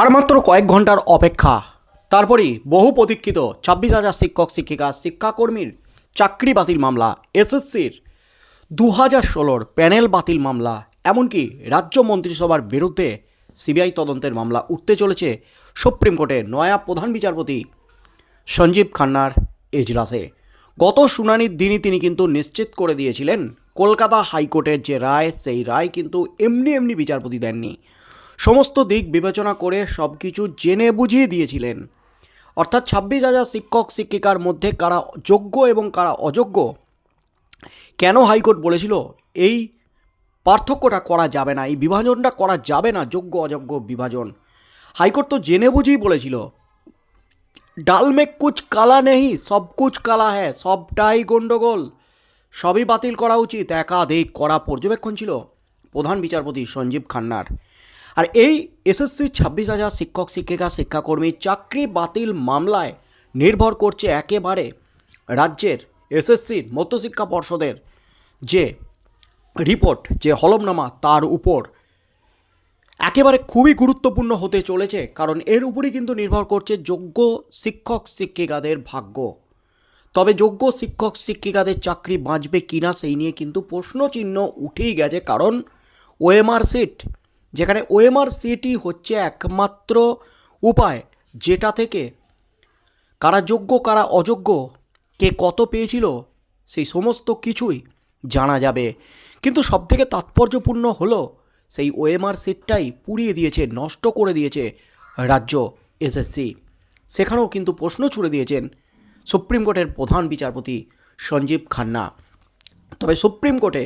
আর মাত্র কয়েক ঘণ্টার অপেক্ষা। তারপরেই বহু প্রতীক্ষিত ছাব্বিশ হাজার শিক্ষক, শিক্ষিকা, শিক্ষাকর্মীর চাকরি বাতিল মামলা, এসএসসির দু হাজার ষোলোর প্যানেল বাতিল মামলা, এমনকি রাজ্য মন্ত্রিসভার বিরুদ্ধে সিবিআই তদন্তের মামলা উঠতে চলেছে সুপ্রিম কোর্টে, নয়া প্রধান বিচারপতি সঞ্জীব খান্নার এজলাসে। গত শুনানির দিনই তিনি কিন্তু নিশ্চিত করে দিয়েছিলেন, কলকাতা হাইকোর্টের যে রায়, সেই রায় কিন্তু এমনি এমনি বিচারপতি দেননি। সমস্ত দিক বিবেচনা করে সব কিছু জেনে বুঝিয়ে দিয়েছিলেন। অর্থাৎ ছাব্বিশ হাজার শিক্ষক, শিক্ষিকার মধ্যে কারা যোগ্য এবং কারা অযোগ্য কেন হাইকোর্ট বলেছিল, এই পার্থক্যটা করা যাবে না, এই বিভাজনটা করা যাবে না, যোগ্য, অযোগ্য বিভাজন। হাইকোর্ট তো জেনে বুঝেই বলেছিল, ডাল মে কুচ কালা নেই সব কুচ কালা হ্যাঁ সবটাই গণ্ডগোল, সবই বাতিল করা উচিত, একাধিক করা পর্যবেক্ষণ ছিল। প্রধান বিচারপতি সঞ্জীব খান্নার। আর এই এসএসসি ছাব্বিশ হাজার শিক্ষক, শিক্ষিকা, শিক্ষাকর্মী চাকরি বাতিল মামলায় নির্ভর করছে একেবারে রাজ্যের এসএসসির মধ্যশিক্ষা পর্ষদের যে রিপোর্ট, যে হলমনামা তার উপর। একেবারে খুবই গুরুত্বপূর্ণ হতে চলেছে, কারণ এর উপরই কিন্তু নির্ভর করছে যোগ্য শিক্ষক, শিক্ষিকাদের ভাগ্য। তবে যোগ্য শিক্ষক, শিক্ষিকাদের চাকরি বাঁচবে কিনা সেই নিয়ে কিন্তু প্রশ্নচিহ্ন উঠেই গেছে, কারণ ওএমআর সিট যেখানে ওএমআর সিটই হচ্ছে একমাত্র উপায়, যেটা থেকে কারা যোগ্য, কারা অযোগ্য, কে কত পেয়েছিল, সেই সমস্ত কিছুই জানা যাবে। কিন্তু সবথেকে তাৎপর্যপূর্ণ হলো, সেই ওএমআর সিটটাই পুড়িয়ে দিয়েছে, নষ্ট করে দিয়েছে রাজ্য এসএসসি। সেখানেও কিন্তু প্রশ্ন ছুড়ে দিয়েছেন সুপ্রিম কোর্টের প্রধান বিচারপতি সঞ্জীব খান্না। তবে সুপ্রিম কোর্টে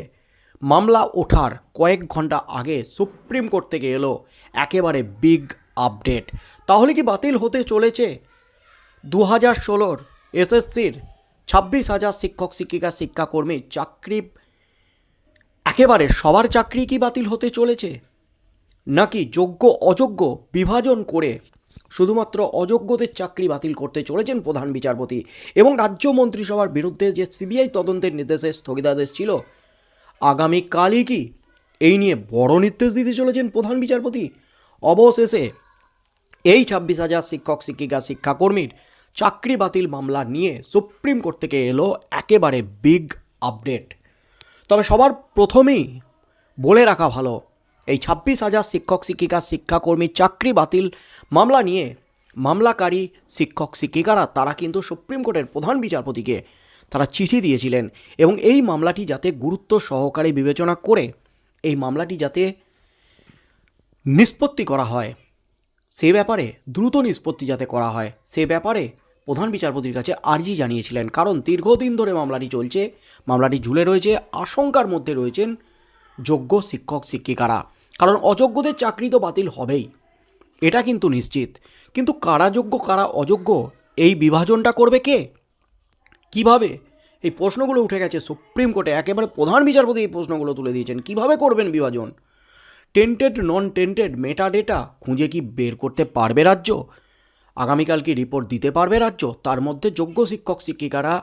মামলা ওঠার কয়েক ঘণ্টা আগে সুপ্রিম কোর্ট থেকে এলো একেবারে বিগ আপডেট। তাহলে কি বাতিল হতে চলেছে? দু হাজার ষোলোর এসএসসির ছাব্বিশ হাজার শিক্ষক, শিক্ষিকা শিক্ষাকর্মীর চাকরি একেবারে সবার চাকরি কি বাতিল হতে চলেছে? নাকি যোগ্য, অযোগ্য বিভাজন করে শুধুমাত্র অযোগ্যদের চাকরি বাতিল করতে চলেছেন প্রধান বিচারপতি? এবং রাজ্য মন্ত্রিসভার বিরুদ্ধে যে সিবিআই তদন্তের নির্দেশে স্থগিতাদেশ ছিল আগামীকালই কি? এই নিয়ে বড় নির্দেশ দিতে চলেছেন প্রধান বিচারপতি। অবশেষে এই ছাব্বিশ হাজার শিক্ষক, শিক্ষিকা, শিক্ষাকর্মীর চাকরি বাতিল মামলা নিয়ে সুপ্রিম কোর্ট থেকে এলো একেবারে বিগ আপডেট। তবে সবার প্রথমেই বলে রাখা ভালো, এই ছাব্বিশ হাজার শিক্ষক, শিক্ষিকা, শিক্ষাকর্মীর চাকরি বাতিল মামলা নিয়ে মামলাকারী শিক্ষক, শিক্ষিকারা, তারা কিন্তু সুপ্রিম কোর্টের প্রধান বিচারপতিকে তারা চিঠি দিয়েছিলেন এবং এই মামলাটি যাতে গুরুত্ব সহকারে বিবেচনা করে এই মামলাটি যাতে নিষ্পত্তি করা হয়, সে ব্যাপারে দ্রুত নিষ্পত্তি যাতে করা হয়, সে ব্যাপারে প্রধান বিচারপতির কাছে আর্জি জানিয়েছিলেন। কারণ দীর্ঘদিন ধরে মামলাটি চলছে, মামলাটি ঝুলে রয়েছে, আশঙ্কার মধ্যে রয়েছেন যোগ্য শিক্ষক, শিক্ষিকারা। কারণ অযোগ্যদের চাকরি তো বাতিল হবেই, এটা কিন্তু নিশ্চিত। কিন্তু কারা যোগ্য, কারা অযোগ্য, এই বিভাজনটা করবে কে? কীভাবে? এই প্রশ্নগুলো উঠে গেছে সুপ্রিম কোর্টে। একেবারে প্রধান বিচারপতি এই প্রশ্নগুলো তুলে দিয়েছেন। কীভাবে করবেন বিভাজন? Tainted non tainted meta data খুঁজে কি বের করতে পারবে রাজ্য? আগামীকাল কি রিপোর্ট দিতে পারবে রাজ্য? তার মধ্যে যোগ্য শিক্ষক, শিক্ষিকারা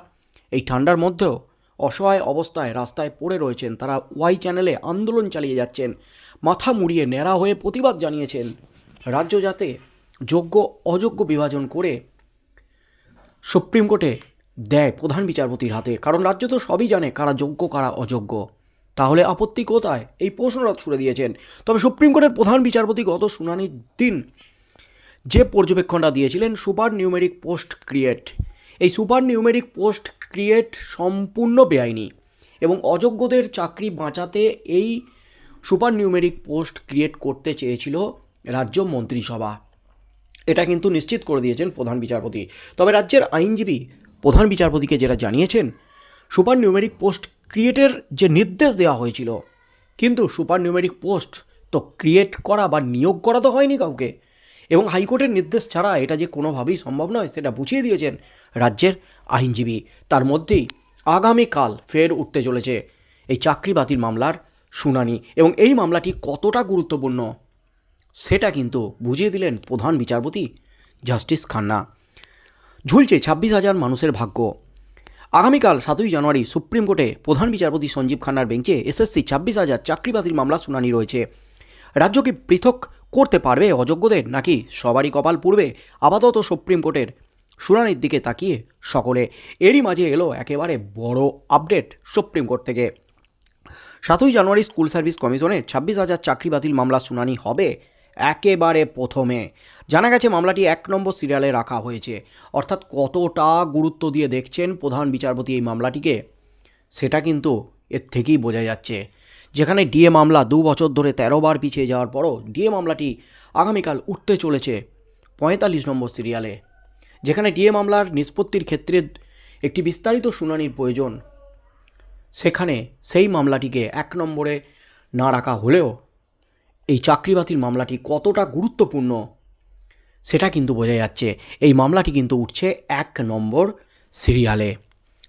এই ঠান্ডার মধ্যেও অসহায় অবস্থায় রাস্তায় পড়ে রয়েছেন। তারা ওয়াই চ্যানেলে আন্দোলন চালিয়ে যাচ্ছেন। মাথা মুড়িয়ে ন্যাড়া হয়ে প্রতিবাদ জানিয়েছেন। রাজ্য যাতে যোগ্য, অযোগ্য বিভাজন করে সুপ্রিম কোর্টে দেয় প্রধান বিচারপতির হাতে, কারণ রাজ্য তো সবই জানে কারা যোগ্য, কারা অযোগ্য। তাহলে আপত্তি কোথায়? এই প্রশ্নটা ছুড়ে দিয়েছেন। তবে সুপ্রিম কোর্টের প্রধান বিচারপতি গত শুনানির দিন যে পর্যবেক্ষণটা দিয়েছিলেন, সুপার নিউমেরিক পোস্ট ক্রিয়েট। এই সুপার নিউমেরিক পোস্ট ক্রিয়েট সম্পূর্ণ বেআইনি এবং অযোগ্যদের চাকরি বাঁচাতে এই সুপার নিউমেরিক পোস্ট ক্রিয়েট করতে চেয়েছিল রাজ্য মন্ত্রিসভা। এটা কিন্তু নিশ্চিত করে দিয়েছেন প্রধান বিচারপতি। তবে রাজ্যের আইনজীবী প্রধান বিচারপতিকে যেটা জানিয়েছেন, সুপার নিউমেরিক পোস্ট ক্রিয়েটের যে নির্দেশ দেওয়া হয়েছিল, কিন্তু সুপার নিউমেরিক পোস্ট তো ক্রিয়েট করা বা নিয়োগ করা তো হয়নি কাউকে। এবং হাইকোর্টের নির্দেশ ছাড়া এটা যে কোনোভাবেই সম্ভব নয়, সেটা বুঝিয়ে দিয়েছেন রাজ্যের আইনজীবী। তার মধ্যেই আগামীকাল ফের উঠতে চলেছে এই চাকরি বাতিল মামলার শুনানি। এবং এই মামলাটি কতটা গুরুত্বপূর্ণ, সেটা কিন্তু বুঝিয়ে দিলেন প্রধান বিচারপতি জাস্টিস খান্না। ঝুলছে ছাব্বিশ হাজার মানুষের ভাগ্য। আগামীকাল সাতই জানুয়ারি সুপ্রিম কোর্টে প্রধান বিচারপতি সঞ্জীব খান্নার বেঞ্চে এসএসসি ছাব্বিশ হাজার চাকরি বাতিল মামলা শুনানি রয়েছে। রাজ্যকে পৃথক করতে পারবে অযোগ্যদের নাকি সবারই কপাল পূর্বে আপাতত সুপ্রিম কোর্টের শুনানির দিকে তাকিয়ে সকলে। এরই মাঝে এলো একেবারে বড় আপডেট সুপ্রিম কোর্ট থেকে। সাতই জানুয়ারি স্কুল সার্ভিস কমিশনে ছাব্বিশ হাজার চাকরি বাতিল মামলা শুনানি হবে একেবারে প্রথমে। জানা গেছে, মামলাটি এক নম্বর সিরিয়ালে রাখা হয়েছে। অর্থাৎ কতটা গুরুত্ব দিয়ে দেখছেন প্রধান বিচারপতি এই মামলাটিকে, সেটা কিন্তু এর থেকেই বোঝা যাচ্ছে। যেখানে ডিএ মামলা দু বছর ধরে তেরো বার পিছিয়ে যাওয়ার পরও ডিএ মামলাটি আগামীকাল উঠতে চলেছে পঁয়তাল্লিশ নম্বর সিরিয়ালে। যেখানে ডিএ মামলার নিষ্পত্তির ক্ষেত্রে একটি বিস্তারিত শুনানির প্রয়োজন। সেখানে সেই মামলাটিকে এক নম্বরে না রাখা হলেও এই চাকরি বাতিল মামলাটি কতটা গুরুত্বপূর্ণ সেটা কিন্তু বোঝা যাচ্ছে। এই মামলাটি কিন্তু উঠছে এক নম্বর সিরিয়ালে।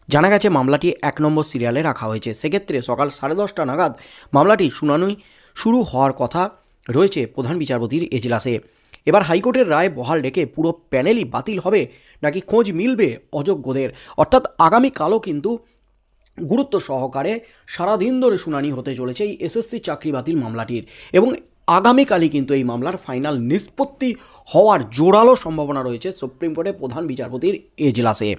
জানা গেছে মামলাটি এক নম্বর সিরিয়ালে রাখা হয়েছে। সেক্ষেত্রে সকাল সাড়ে দশটা নাগাদ মামলাটি শুনানি শুরু হওয়ার কথা রয়েছে প্রধান বিচারপতির এজলাসে। এবার হাইকোর্টের রায় বহাল রেখে পুরো প্যানেলই বাতিল হবে নাকি খোঁজ মিলবে অযোগ্যদের? অর্থাৎ আগামীকালও কিন্তু গুরুত্ব সহকারে সারাদিন ধরে শুনানি হতে চলেছে এই এসএসসি চাকরি বাতিল মামলাটির এবং আগামীকালই কিন্তু এই মামলার ফাইনাল নিষ্পত্তি হওয়ার জোরালো সম্ভাবনা রয়েছে সুপ্রিম কোর্টের প্রধান বিচারপতির এজলাসে।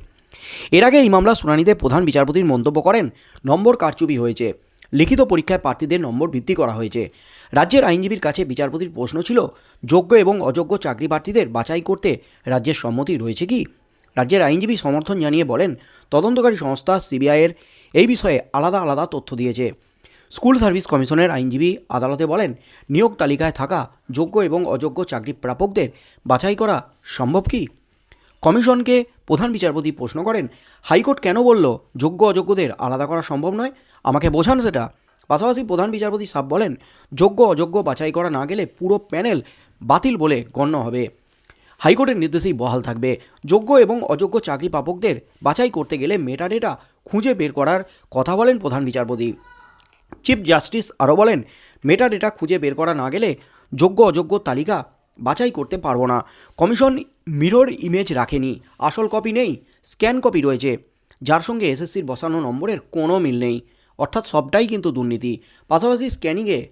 এর আগে এই মামলা শুনানিতে প্রধান বিচারপতির মন্তব্য করেন, নম্বর কারচুপি হয়েছে, লিখিত পরীক্ষায় প্রার্থীদের নম্বর বৃদ্ধি করা হয়েছে। রাজ্যের আইনজীবীর কাছে বিচারপতির প্রশ্ন ছিল, যোগ্য এবং অযোগ্য চাকরি প্রার্থীদের বাছাই করতে রাজ্যের সম্মতি রয়েছে কি? রাজ্যের আইনজীবী সমর্থন জানিয়ে বলেন, তদন্তকারী সংস্থা সিবিআইয়ের এই বিষয়ে আলাদা আলাদা তথ্য দিয়েছে। স্কুল সার্ভিস কমিশনের আইনজীবী আদালতে বলেন, নিয়োগ তালিকায় থাকা যোগ্য এবং অযোগ্য চাকরি প্রাপকদের বাছাই করা সম্ভব কি? কমিশনকে প্রধান বিচারপতি প্রশ্ন করেন, হাইকোর্ট কেন বলল যোগ্য অযোগ্যদের আলাদা করা সম্ভব নয়? আমাকে বোঝান সেটা। পাশাপাশি প্রধান বিচারপতি সাব বলেন, যোগ্য অযোগ্য বাছাই করা না গেলে পুরো প্যানেল বাতিল বলে গণ্য হবে। হাইকোর্টের নির্দেশেই বহাল থাকবে। যোগ্য এবং অযোগ্য চাকরি প্রাপকদের বাছাই করতে গেলে মেটাডেটা খুঁজে বের করার কথা বলেন প্রধান বিচারপতি। চিফ জাস্টিস আরও বলেন, মেটা ডেটা খুঁজে বের করা না গেলে যোগ্য অযোগ্য তালিকা বাছাই করতে পারব না। কমিশন মিরর ইমেজ রাখেনি, আসল কপি নেই, স্ক্যান কপি রয়েছে। যার সঙ্গে এসএসসির বসানো নম্বরের কোনো মিল নেই। অর্থাৎ সবটাই কিন্তু দুর্নীতি। পাশাপাশি স্ক্যানিংয়ে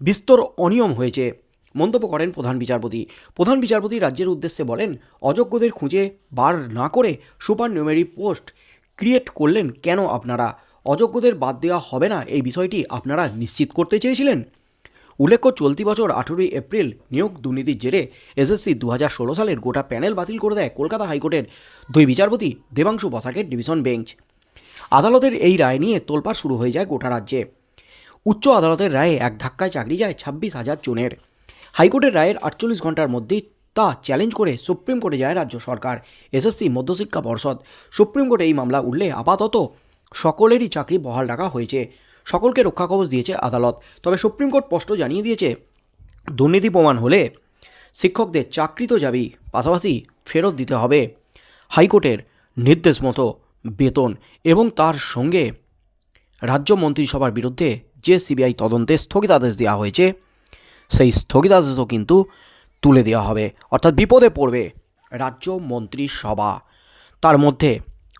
বিস্তর অনিয়ম হয়েছে। মন্তব্য করেন প্রধান বিচারপতি। প্রধান বিচারপতি রাজ্যের উদ্দেশ্যে বলেন, অযোগ্যদের খুঁজে বার না করে সুপার নিউমেরি পোস্ট ক্রিয়েট করলেন কেন আপনারা? অযোগ্যদের বাদ দেওয়া হবে না, এই বিষয়টি আপনারা নিশ্চিত করতে চেয়েছিলেন? উল্লেখ্য, চলতি বছর আঠেরোই এপ্রিল নিয়োগ দুর্নীতির জেরে এসএসসি দু হাজার ষোলো সালের গোটা প্যানেল বাতিল করে দেয় কলকাতা হাইকোর্টের দুই বিচারপতি দেবাংশু বসাকের ডিভিশন বেঞ্চ। আদালতের এই রায় নিয়ে তোলপাড় শুরু হয়ে যায় গোটা রাজ্যে। উচ্চ আদালতের রায়ে এক ধাক্কায় চাকরি যায় ছাব্বিশ হাজার জনের। হাইকোর্টের রায়ের আটচল্লিশ ঘণ্টার মধ্যেই তা চ্যালেঞ্জ করে সুপ্রিম কোর্টে যায় রাজ্য সরকার, এসএসসি, মধ্যশিক্ষা পর্ষদ। সুপ্রিম কোর্টে এই মামলা উঠলে আপাতত সকলেরই চাকরি বহাল রাখা হয়েছে। সকলকে রক্ষা কবচ দিয়েছে আদালত। তবে সুপ্রিম কোর্ট স্পষ্ট জানিয়ে দিয়েছে, দুর্নীতি প্রমাণ হলে শিক্ষকদের চাকরি তো যাবেই, পাশাপাশি ফেরত দিতে হবে। হাইকোর্টের নির্দেশ মতো বেতন এবং তার সঙ্গে রাজ্য মন্ত্রিসভার বিরুদ্ধে যে সিবিআই তদন্তে স্থগিতাদেশ দেওয়া হয়েছে সেই স্থগিতাদেশও কিন্তু তুলে দেওয়া হবে। অর্থাৎ বিপদে পড়বে রাজ্য মন্ত্রিসভা। তার মধ্যে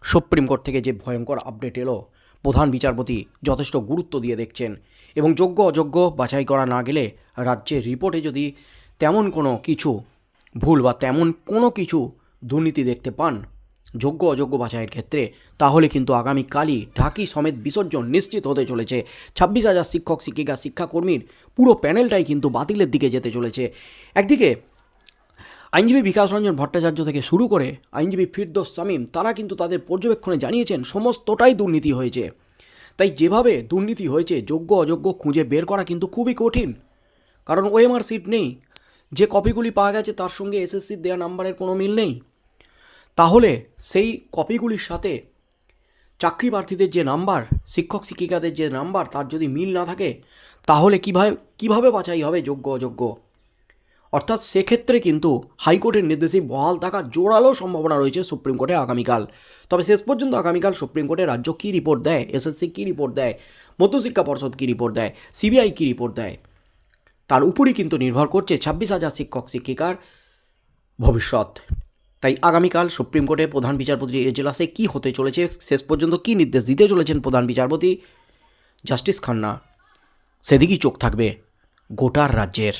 সুপ্রিম কোর্ট থেকে যে ভয়ঙ্কর আপডেট এলো, প্রধান বিচারপতি যথেষ্ট গুরুত্ব দিয়ে দেখছেন এবং যোগ্য অযোগ্য বাছাই করা না গেলে রাজ্যের রিপোর্টে যদি তেমন কোনো কিছু ভুল বা তেমন কোনো কিছু দুর্নীতি দেখতে পান যোগ্য অযোগ্য বাছাইয়ের ক্ষেত্রে, তাহলে কিন্তু আগামীকালই ঢাকি সমেত বিসর্জন নিশ্চিত হতে চলেছে। ছাব্বিশ হাজার শিক্ষক, শিক্ষিকা, শিক্ষাকর্মীর পুরো প্যানেলটাই কিন্তু বাতিলের দিকে যেতে চলেছে। একদিকে, আইনজীবী বিকাশ রঞ্জন ভট্টাচার্য থেকে শুরু করে আইনজীবী ফিরদোস সামিম তারা কিন্তু তাদের পর্যবেক্ষণে জানিয়েছেন, সমস্তটাই দুর্নীতি হয়েছে। তাই যেভাবে দুর্নীতি হয়েছে, যোগ্য অযোগ্য খুঁজে বের করা কিন্তু খুবই কঠিন। কারণ ওএমআর সিট নেই, যে কপিগুলি পাওয়া গেছে তার সঙ্গে এসএসসির দেওয়া নাম্বারের কোনো মিল নেই। তাহলে সেই কপিগুলির সাথে চাকরি প্রার্থীদের যে নাম্বার, শিক্ষক শিক্ষিকাদের যে নাম্বার, তার যদি মিল না থাকে, তাহলে কীভাবে কীভাবে বাছাই হবে যোগ্য, অযোগ্য? অর্থাৎ সেক্ষেত্রে কিন্তু হাইকোর্টের নির্দেশে বহাল থাকার জোরালো সম্ভাবনা রয়েছে সুপ্রিম কোর্টে আগামীকাল। তবে শেষ পর্যন্ত আগামীকাল সুপ্রিম কোর্টে রাজ্য কী রিপোর্ট দেয়? এসএসসি কী রিপোর্ট দেয়? মধ্যশিক্ষা পর্ষদ কী রিপোর্ট দেয়? সিবিআই কী রিপোর্ট দেয়? তার উপরই কিন্তু নির্ভর করছে ছাব্বিশ হাজার শিক্ষক শিক্ষিকার ভবিষ্যৎ। তাই আগামীকাল সুপ্রিম কোর্টে প্রধান বিচারপতির এজলাসে কী হতে চলেছে, শেষ পর্যন্ত কী নির্দেশ দিতে চলেছেন প্রধান বিচারপতি? জাস্টিস খান্না, সেদিকেই চোখ থাকবে গোটার রাজ্যের।